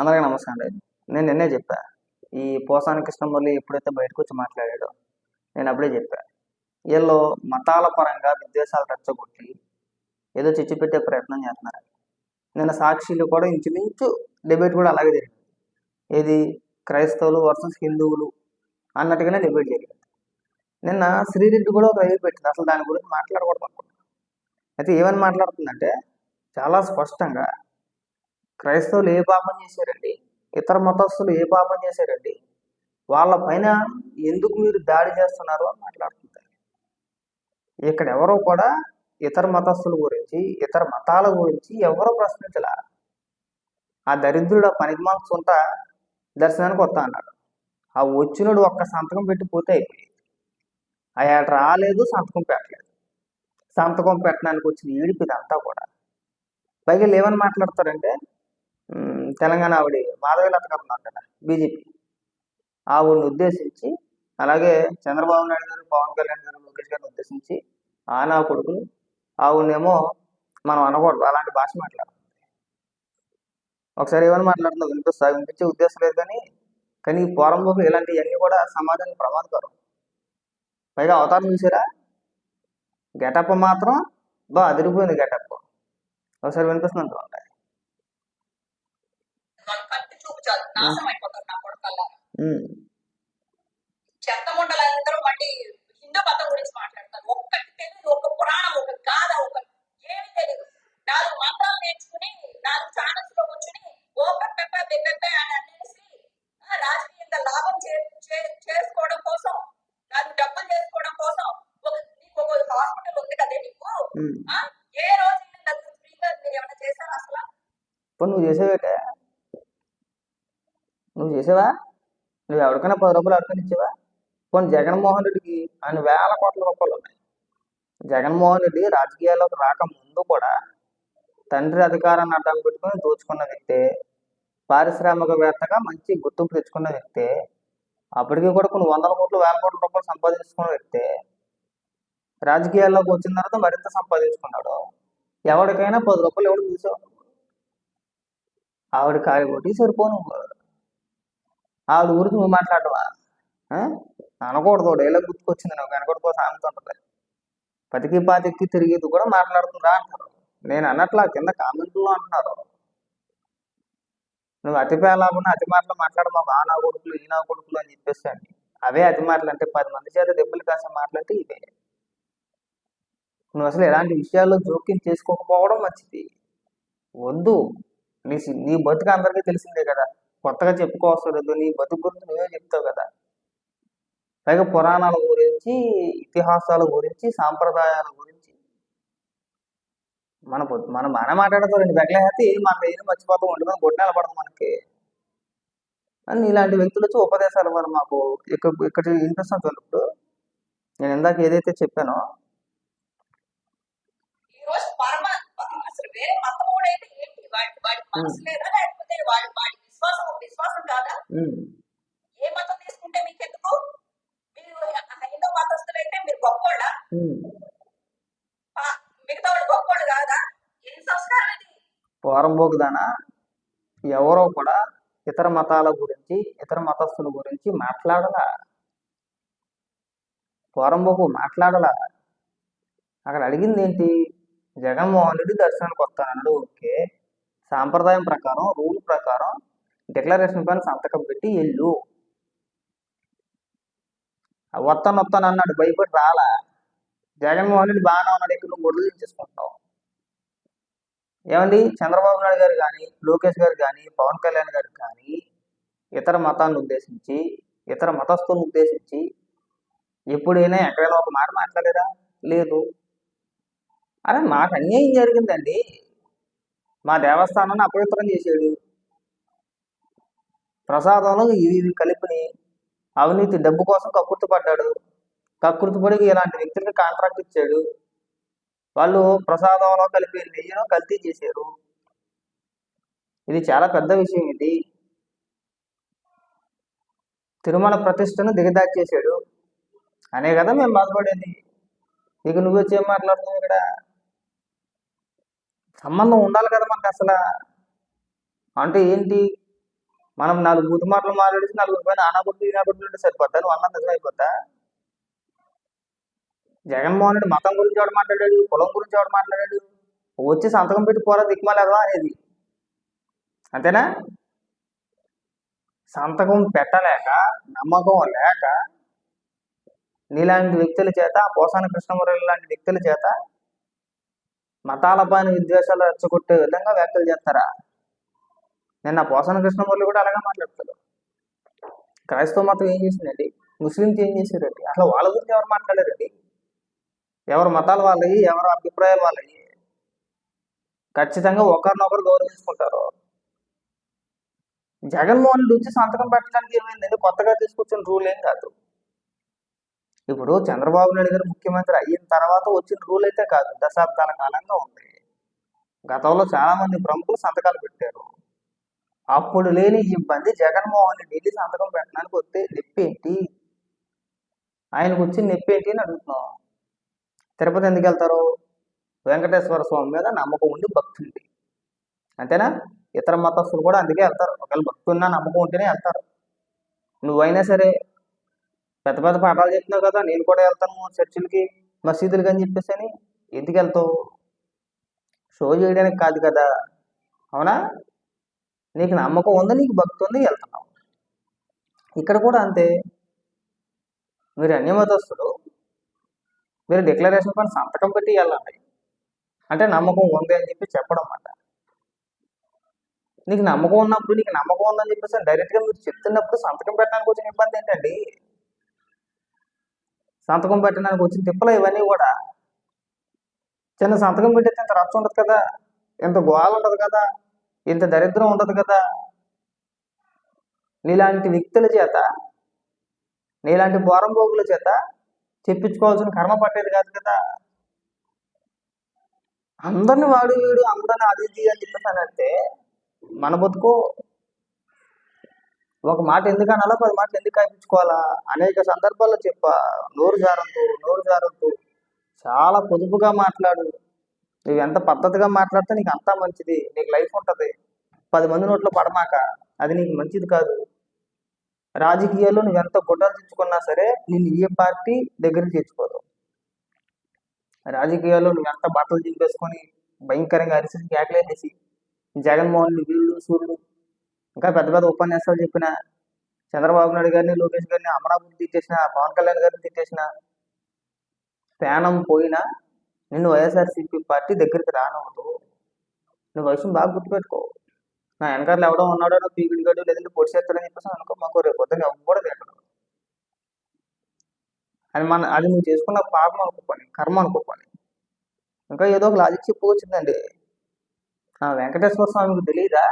అందరికీ నమస్కారం అండి. నేను నిన్నే చెప్పా. ఈ పోసాని కృష్ణమురళి ఎప్పుడైతే బయటకు వచ్చి మాట్లాడాడో నేను అప్పుడే చెప్పా. వీళ్ళు మతాల పరంగా విద్వేషాలు రెచ్చగొట్టి ఏదో చిచ్చు పెట్టే ప్రయత్నం చేస్తున్నారు. నిన్న సాక్షిలు కూడా ఇంచుమించు డిబేట్ కూడా అలాగే జరిగింది. ఏది క్రైస్తవులు వర్సెస్ హిందువులు అన్నట్టుగానే డిబేట్ జరిగింది. నిన్న శ్రీరెడ్డి కూడా ఒక రైలు పెట్టింది. అసలు దాని గురించి మాట్లాడకూడదు అనుకుంటున్నాను అయితే ఏమని మాట్లాడుతుందంటే చాలా స్పష్టంగా క్రైస్తవులు ఏ పాపం చేశారండి? ఇతర మతస్థులు ఏ పాపం చేశారండి? వాళ్ళ పైన ఎందుకు మీరు దాడి చేస్తున్నారు అని మాట్లాడుతుంటారు ఇక్కడ ఎవరో కూడా ఇతర మతస్థుల గురించి ఇతర మతాల గురించి ఎవరో ప్రశ్నించలా? ఆ దరిద్రుడు ఆ పనికిమాల సొంత దర్శనానికి వస్తా అన్నాడు. ఆ వచ్చినడు ఒక్క సంతకం పెట్టిపోతే అయిపోయింది. ఆయన రాలేదు సంతకం పెట్టలేదు. సంతకం పెట్టడానికి వచ్చిన ఈడిపి ఇదంతా కూడా. పైగా లేవని ఏమని మాట్లాడతారంటే తెలంగాణ ఆవిడ మాధవి లత గారు ఉన్నారు కదా బీజేపీ. ఆవిడని ఉద్దేశించి అలాగే చంద్రబాబు నాయుడు గారు పవన్ కళ్యాణ్ గారు లోకేష్ గారిని ఉద్దేశించి ఆనా కొడుకులు ఆవిడనేమో మనం అనకూడదు అలాంటి భాష మాట్లాడాలి ఒకసారి ఏమైనా మాట్లాడుతుందో వినిపిస్తా వినిపించే ఉద్దేశం లేదు కానీ కానీ ఈ పోరంబోకు ఇలాంటివన్నీ కూడా సమాజానికి ప్రమాదకరం. పైగా అవతారం చూసారా? గెటప్ మాత్రం బా అదిరిపోయింది గెటప్. ఒకసారి వినిపిస్తుంది? ఉంటాయి వాళ్ళు కంటి చూపు చాలు. నాశనం అయిపోతారు నా కొడుకల్లా. చెత్త ముండలందరూ మళ్ళీ హిందూ మతం గురించి మాట్లాడతారు. ఒక్కటి తెలియదు ఒక పురాణం ఒక గాథ ఒక ఏమి తెలియదు. నాలుగు మంత్రాలు నేర్చుకుని నాలుగు ఛానల్స్లో కూర్చుని ఓ పెప్ప పెప్ప అని అనేసి రాజకీయంగా లాభం చేసుకోవడం కోసం నాలుగు డబ్బులు చేసుకోవడం కోసం ఒక నీకు ఒక హాస్పిటల్ ఉంది కదే నీకు? ఆ, ఏ రోజు ఫ్రీగా మీరు ఏమైనా చేశారా అసలు? నువ్వు నువ్వు చేసావా? నువ్వు ఎవరికైనా పది రూపాయలు ఎవరికైనా ఇచ్చావా? కొన్ని జగన్మోహన్ రెడ్డికి ఆయన వేల కోట్ల రూపాయలు ఉన్నాయి. జగన్మోహన్ రెడ్డి రాజకీయాల్లోకి రాక ముందు కూడా తండ్రి అధికారాన్ని అడ్డం పెట్టుకుని దోచుకున్న వ్యక్తే పారిశ్రామికవేత్తగా మంచి గుర్తింపు తెచ్చుకున్న వ్యక్తే అప్పటికి కూడా కొన్ని వందల కోట్లు వేల కోట్ల రూపాయలు సంపాదించుకున్న వ్యక్తే రాజకీయాల్లోకి వచ్చిన తర్వాత మరింత సంపాదించుకున్నాడు. ఎవరికైనా పది రూపాయలు ఎవడు చూసావు ఆవిడ కాలి కొట్టి సరిపోను. ఆవిడ గురించి నువ్వు మాట్లాడవా? అనకూడదు డైలాగ్ గుర్తుకొచ్చింది నాకు వెనకడుకో సామెత పతికి పాతికి తిరిగేది కూడా మాట్లాడుతుందా అంటారు. నేను అన్నట్లా కింద కామెంట్లో అంటున్నారు. నువ్వు అతి పేలాభన అతి మాటలు మాట్లాడమా? బా నా కొడుకులు ఈనా కొడుకులు అని చెప్పేసి అవే అతి మాటలు అంటే పది మంది చేత దెబ్బలు కాసే మాటలంటే ఇవే. నువ్వు అసలు ఎలాంటి విషయాల్లో జోక్యం చేసుకోకపోవడం మంచిది. వద్దు. నీ నీ బతుకు అందరికీ తెలిసిందే కదా. కొత్తగా చెప్పుకోవసరం లేదు నీ బతుకు గురించి నువ్వే చెప్తావు కదా. పైగా పురాణాల గురించి ఇతిహాసాల గురించి సాంప్రదాయాల గురించి. మన మనం బాగానే మాట్లాడతాం రెండు బెగ్గల అయితే మన ఏం మర్చిపోతాం ఉంటుంది కొట్టిన పడదు మనకి. అని ఇలాంటి వ్యక్తులు వచ్చి ఉపదేశాలు ఇవ్వాలి మాకు. ఇక్కడ ఇక్కడ వినిపిస్తాను ఇప్పుడు. నేను ఇందాక ఏదైతే చెప్పానో. ఈ రోజు పరమ అసలు వేరే మతం కూడా అయితే ఏంటి? వాడి వాడి మనసు లేదా ఏ మతం తీసుకుంటే మీకు ఎందుకు మీరు హైందవ మీరు గొప్పోళ్ళ. మిగతా కాదా? ఏం సంస్కారం ఇది? పోరంబోకుదానా? ఎవరో కూడా ఇతర మతాల గురించి ఇతర మతస్థుల గురించి మాట్లాడలా. పోరంబోకు మాట్లాడలా. అక్కడ అడిగింది ఏంటి జగన్మోహన్ రెడ్డి దర్శనానికి వస్తానన్నాడు. ఓకే. సాంప్రదాయం ప్రకారం రూల్ ప్రకారం డిక్లరేషన్ పైన సంతకం పెట్టి వెళ్ళు. వస్తాను వస్తాను అన్నాడు భయపడి రాలా. జగన్మోహన్ రెడ్డి బాగానే ఉన్నాడు ఇక్కడ నువ్వు గొడవలు చేసుకుంటావు ఏమండి? చంద్రబాబు నాయుడు గారు కానీ లోకేష్ గారు కానీ పవన్ కళ్యాణ్ గారు కానీ ఇతర మతాన్ని ఉద్దేశించి ఇతర మతస్థులను ఉద్దేశించి ఎప్పుడైనా ఎక్కడైనా ఒక మాట మాట్లాడారా? లేదు. అరే మాకు అన్యాయం జరిగిందండి. మా దేవస్థానాన్ని అపవిత్రం చేసాడు ప్రసాదంలో ఇవి ఇవి కలిపిని. అవినీతి డబ్బు కోసం కక్కుర్తి పడ్డాడు. కక్కుర్తి పడి ఇలాంటి వ్యక్తులకి కాంట్రాక్ట్ ఇచ్చాడు. వాళ్ళు ప్రసాదంలో కలిపి నెయ్యిలో కల్తీ చేశారు. ఇది చాలా పెద్ద విషయం ఇది. తిరుమల ప్రతిష్టను దిగదాచేశాడు అనే కదా మేము బాధపడేది. ఇక నువ్వు వచ్చి ఏం మాట్లాడుతున్నావు ఇక్కడ? సంబంధం ఉండాలి కదా మనకు అసలు. అంటే ఏంటి? మనం నాలుగు బూతు మాటలు మాట్లాడేసి నలుగురు పైన ఆనాబుద్ధి ఈనాబుద్ధి ఉంటే సరిపోతా నువ్వు అన్నది నిజమైపోతా జగన్మోహన్ రెడ్డి మతం గురించి ఎవడు మాట్లాడాడు? కులం గురించి ఎవడు మాట్లాడాడు? వచ్చి సంతకం పెట్టి పోరా దిక్కుమాలేదా అనేది. అంతేనా? సంతకం పెట్టలేక నమ్మకం లేక నీలాంటి వ్యక్తుల చేత పోసాన కృష్ణమురళి లాంటి వ్యక్తుల చేత మతాల పైన విద్వేషాలు రెచ్చగొట్టే విధంగా వ్యాఖ్యలు చేస్తారా? నిన్న పోసాన కృష్ణమూర్తి కూడా అలాగే మాట్లాడతాడు. క్రైస్తవ మతం ఏం చేసిందండి ముస్లింకి ఏం చేశారండి? అసలు వాళ్ళ గురించి ఎవరు మాట్లాడారండి? ఎవరి మతాలు వాళ్ళవి ఎవరి అభిప్రాయాలు వాళ్ళవి ఖచ్చితంగా ఒకరినొకరు గౌరవించుకుంటారు. జగన్మోహన్ రెడ్డి వచ్చి సంతకం పెట్టడానికి ఏమైందండి? కొత్తగా తీసుకొచ్చిన రూల్ ఏం కాదు. ఇప్పుడు చంద్రబాబు నాయుడు గారు ముఖ్యమంత్రి అయిన తర్వాత వచ్చిన రూల్ అయితే కాదు. దశాబ్దాల కాలంగా ఉంది. గతంలో చాలా మంది ప్రముఖులు సంతకాలు పెట్టారు. అప్పుడు లేని ఇబ్బంది జగన్మోహన్ రెడ్డి వెళ్ళి సంతకం పెట్టడానికి వస్తే నొప్పేంటి? ఆయనకు వచ్చిన నొప్పేంటి అని అడుగుతున్నాం. తిరుపతి ఎందుకు వెళ్తారు? వెంకటేశ్వర స్వామి మీద నమ్మకం ఉండి భక్తి అంతేనా? ఇతర మతస్థులు కూడా అందుకే వెళ్తారు. ఒకవేళ భక్తున్నా నమ్మకం ఉంటేనే వెళ్తారు. నువ్వైనా సరే పెద్ద పెద్ద పాఠాలు చెప్తున్నావు కదా నేను కూడా వెళ్తాను చర్చిలకి మసీదులకి అని చెప్పేసి అని ఎందుకు వెళ్తావు? షో చేయడానికి కాదు కదా. అవునా? నీకు నమ్మకం ఉంది? నీకు భక్తి ఉంది? వెళ్తున్నావు. ఇక్కడ కూడా అంతే. మీరు అన్యమతస్తులు మీరు డిక్లరేషన్ పైన సంతకం పెట్టి వెళ్ళండి అంటే నమ్మకం ఉంది అని చెప్పి చెప్పడం అన్నమాట. నీకు నమ్మకం ఉన్నప్పుడు నీకు నమ్మకం ఉందని చెప్పేసి డైరెక్ట్గా మీరు చెప్తున్నప్పుడు సంతకం పెట్టడానికి వచ్చిన ఇబ్బంది ఏంటండి? సంతకం పెట్టడానికి వచ్చిన తిప్పలు ఇవన్నీ కూడా చిన్న సంతకం పెట్టేస్తే ఇంత రచ్చ ఉండదు కదా? ఇంత గోల ఉండదు కదా? ఇంత దరిద్రం ఉండదు కదా? నీలాంటి వ్యక్తుల చేత నీలాంటి పోరంబోగుల చేత చెప్పించుకోవాల్సిన కర్మ పట్టేది కాదు కదా? అందరిని వాడు వీడు అందరిని అది ఇది అని చెప్పేసానంటే మన బతుకు ఒక మాట ఎందుకు అనాలో పది మాటలు ఎందుకు కాయించుకోవాలా అనేక సందర్భాల్లో చెప్పా నోరు జారద్దు నోరు జారద్దు. చాలా పొదుపుగా మాట్లాడు. నువ్వు ఎంత పద్ధతిగా మాట్లాడితే నీకు అంతా మంచిది. నీకు లైఫ్ ఉంటుంది. పది మంది నోట్లో పడమాక అది నీకు మంచిది కాదు. రాజకీయాల్లో నువ్వు ఎంత గుడ్డలు తెచ్చుకున్నా సరే నేను ఏ పార్టీ దగ్గర తెచ్చుకోదు రాజకీయాల్లో నువ్వు ఎంత బట్టలు చింపేసుకొని భయంకరంగా అరిసి కేకలేసి జగన్మోహన్ వీళ్ళు సూర్యుడు ఇంకా పెద్ద పెద్ద ఉపన్యాసాలు చెప్పిన చంద్రబాబు నాయుడు గారిని లోకేష్ గారిని అమరావతి తిట్టేసిన పవన్ కళ్యాణ్ గారిని తిట్టేసిన ప్రాణం పోయినా నిన్ను వైఎస్ఆర్సీపీ పార్టీ దగ్గరికి రానవద్దు నువ్వు వయసును బాగా గుర్తుపెట్టుకో. నా వెనకాల ఎవడో ఉన్నాడో నువ్వు పీగిడిగాడు లేదంటే పొడి చేస్తాడని చెప్పేసి అనుకో మాకు రేపు పొద్దున్న కూడా ఎక్కడ అది మన అది నువ్వు చేసుకున్న పాపం అనుకోపని కర్మ అనుకోపని. ఇంకా ఏదో ఒక లాజిక్ చెప్పుకొచ్చిందండి. ఆ వెంకటేశ్వర స్వామికి తెలియదా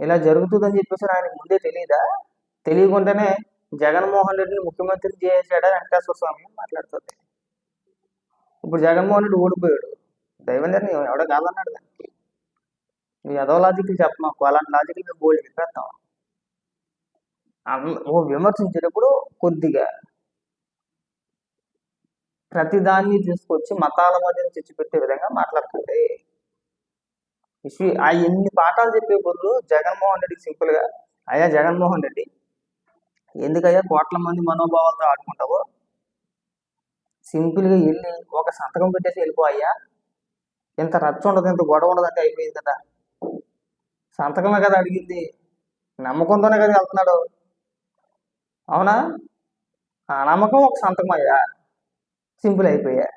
ఇలా జరుగుతుందని చెప్పేసి ఆయనకు ముందే తెలియదా తెలియకుండానే జగన్మోహన్ రెడ్డిని ముఖ్యమంత్రి చేసాడా వెంకటేశ్వర స్వామి మాట్లాడుతుంది. ఇప్పుడు జగన్మోహన్ రెడ్డి ఓడిపోయాడు. దైవం నిర్ణయం ఎవడో కాదన్నాడు దానికి. నువ్వు ఏదో లాజిక్లు చెప్పమాకు అలాంటి లాజిక్లు మేము బోల్డ్ చెప్పేస్తాం. ఓ విమర్శించేటప్పుడు కొద్దిగా ప్రతిదాన్ని తీసుకొచ్చి మతాల మధ్యన తెచ్చిపెట్టే విధంగా మాట్లాడుతుంది ఇష్యూ ఆ ఎన్ని పాఠాలు చెప్పే బదులు జగన్మోహన్ రెడ్డికి సింపుల్గా అయ్యా జగన్మోహన్ రెడ్డి ఎందుకయ్యా కోట్ల మంది మనోభావాలతో ఆడుకుంటావో? సింపుల్గా వెళ్ళి ఒక సంతకం పెట్టేసి వెళ్ళిపోయా ఇంత రచ్చ ఉండదు ఇంత గొడవ ఉండదు అంటే అయిపోయింది కదా. సంతకమే కదా అడిగింది. నమ్మకంతోనే కదా వెళ్తున్నాడు. అవునా? ఆ నమ్మకం ఒక సంతకం అయ్యా. సింపుల్ అయిపోయా.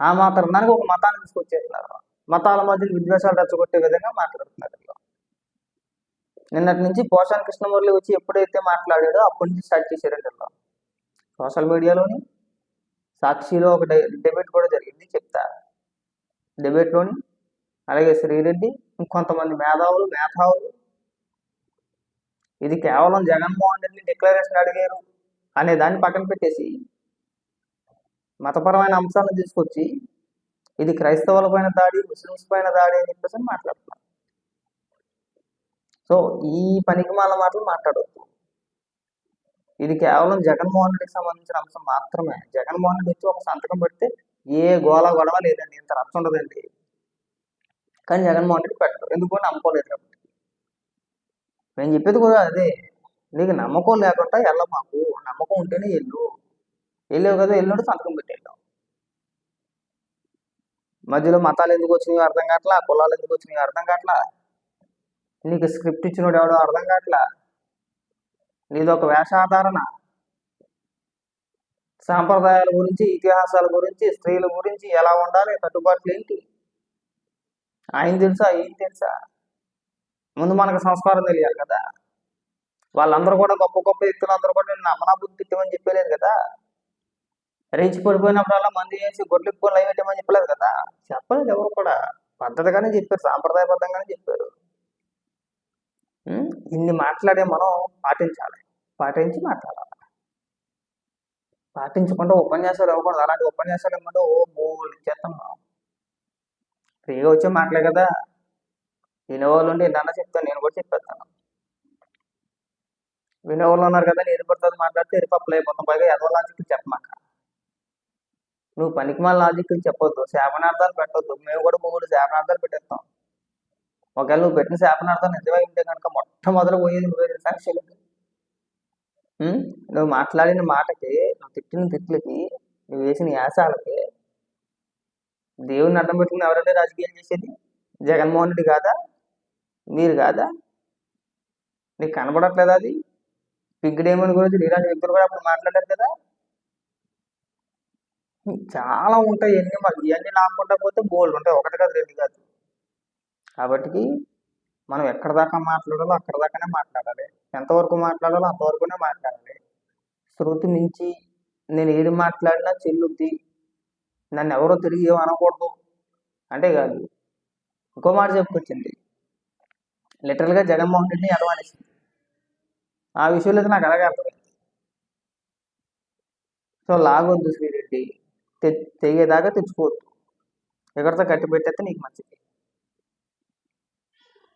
ఆ మాత్రం దానికి ఒక మతాన్ని తీసుకొచ్చేస్తున్నారు. మతాల మధ్య విద్వేషాలు రెచ్చగొట్టే విధంగా మాట్లాడుతున్నారు నిన్నటి నుంచి పోషాన్ కృష్ణమూర్తి వచ్చి ఎప్పుడైతే మాట్లాడాడో అప్పటి నుంచి స్టార్ట్ చేశారండి సోషల్ మీడియాలోని సాక్షిలో ఒక డిబేట్ కూడా జరిగింది చెప్తా. డిబేట్లోని అలాగే శ్రీరెడ్డి ఇంకొంతమంది మేధావులు మేధావులు. ఇది కేవలం జగన్మోహన్ రెడ్డి డిక్లరేషన్ అడిగారు అనే దాన్ని పక్కన పెట్టేసి మతపరమైన అంశాలను తీసుకొచ్చి ఇది క్రైస్తవుల పైన దాడి ముస్లిమ్స్ పైన దాడి అని చెప్పేసి మాట్లాడుతున్నారు. సో ఈ పనికి మాల మాటలు మాట్లాడవద్దు ఇది కేవలం జగన్మోహన్ రెడ్డికి సంబంధించిన అంశం మాత్రమే. జగన్మోహన్ రెడ్డి వచ్చి ఒక సంతకం పెడితే ఏ గోల గొడవ లేదండి. ఇంత రచ్చ ఉండదండి. కానీ జగన్మోహన్ రెడ్డి పెట్టరు. ఎందుకు నమ్ముకోలేదు కాబట్టి. నేను చెప్పేది కూడా అదే. నీకు నమ్మకం లేకుండా వెళ్ళ మాకు. నమ్మకం ఉంటేనే వెళ్ళు. వెళ్ళావు కదా వెళ్ళినట్టు సంతకం పెట్టేద్దాం. మధ్యలో మతాలు ఎందుకు వచ్చినాయో అర్థం కావట్లా? కులాలు ఎందుకు వచ్చినాయో అర్థం కావట్లా? నీకు స్క్రిప్ట్ ఇచ్చినోడు ఎవడో అర్థం కావట్లా? నీదొక ఒక వేషాధారణ. సాంప్రదాయాల గురించి ఇతిహాసాల గురించి స్త్రీల గురించి ఎలా ఉండాలి కట్టుబాట్లు ఏంటి? ఆయన తెలుసా ఏం తెలుసా? ముందు మనకు సంస్కారం తెలియాలి కదా. వాళ్ళందరూ కూడా గొప్ప గొప్ప వ్యక్తులందరూ కూడా నేను అమనా బుద్ధి తిట్టమని చెప్పలేదు కదా. రేచి పడిపోయినప్పుడల్లా మంది చేసి గొడ్లు ఎక్కువ లైవ్ పెట్టమని చెప్పలేదు కదా. చెప్పలేదు ఎవరు కూడా. పద్ధతిగానే చెప్పారు సాంప్రదాయబద్ధంగానే చెప్పారు. ఇన్ని మాట్లాడే మనం పాటించాలి. పాటించి మాట్లాడాలి. పాటించకుండా ఉపన్యాసాలు ఇవ్వకూడదు. అలాంటి ఉపన్యాసాలు ఇవ్వమంటే ఓ మూడు ఇచ్చేస్తాం మనం. ఫ్రీగా వచ్చే మాటలే కదా. వినేవాళ్ళు ఉండి ఎన్న చెప్తాను నేను కూడా చెప్పేస్తాను. వినేవాళ్ళు ఉన్నారు కదా నేను పడుతుంది మాట్లాడితే ఎరిపప్పులు అయిపోతాం. పైగా ఎదవ లాజిక్ చెప్పమాక నువ్వు పనికి మా లాజిక్ చెప్పొద్దు. శాపనార్థాలు పెట్టొద్దు. మేము కూడా మూడు శాపనార్థాలు పెట్టేస్తాం. ఒకవేళ నువ్వు పెట్టిన శాపనార్థం నిజమై ఉంటే కనుక మొట్టమొదలు పోయేది నువ్వే సాక్షి నువ్వు మాట్లాడిన మాటకి నువ్వు తిట్టిన తిట్లకి నువ్వు వేసిన యాసాలకి దేవుని అడ్డం పెట్టుకుని ఎవరైనా రాజకీయం చేసేది? జగన్మోహన్ రెడ్డి కాదా? మీరు కాదా? నీకు కనబడట్లేదా అది? పిగ్ గురించి ఇలాంటి వ్యక్తులు కూడా అప్పుడు మాట్లాడారు కదా? చాలా ఉంటాయి ఎన్ని ఇవన్నీ లాక్కుండా పోతే బోల్డ్ ఉంటాయి ఒకటి కాదు రెండు కాదు. కాబట్టి మనం ఎక్కడ దాకా మాట్లాడాలో అక్కడ దాకానే మాట్లాడాలి. ఎంతవరకు మాట్లాడాలో అంతవరకునే మాట్లాడాలి. శృతి మించి నేను ఏది మాట్లాడినా చెల్లుద్ది. నన్ను ఎవరో తిరిగి ఏం అనకూడదు. అంటే కాదు ఇంకో మాట చెప్పుకొచ్చింది. లిటరల్గా జగన్మోహన్ రెడ్డిని ఎడవానేసింది ఆ విషయంలో అయితే నాకు అలాగే అర్థమైంది. సో లాగొద్దు శ్రీరెడ్డి. తె తెగేదాకా తెచ్చుకోవద్దు. ఎక్కడితో కట్టి పెట్టేస్తే నీకు మంచిది.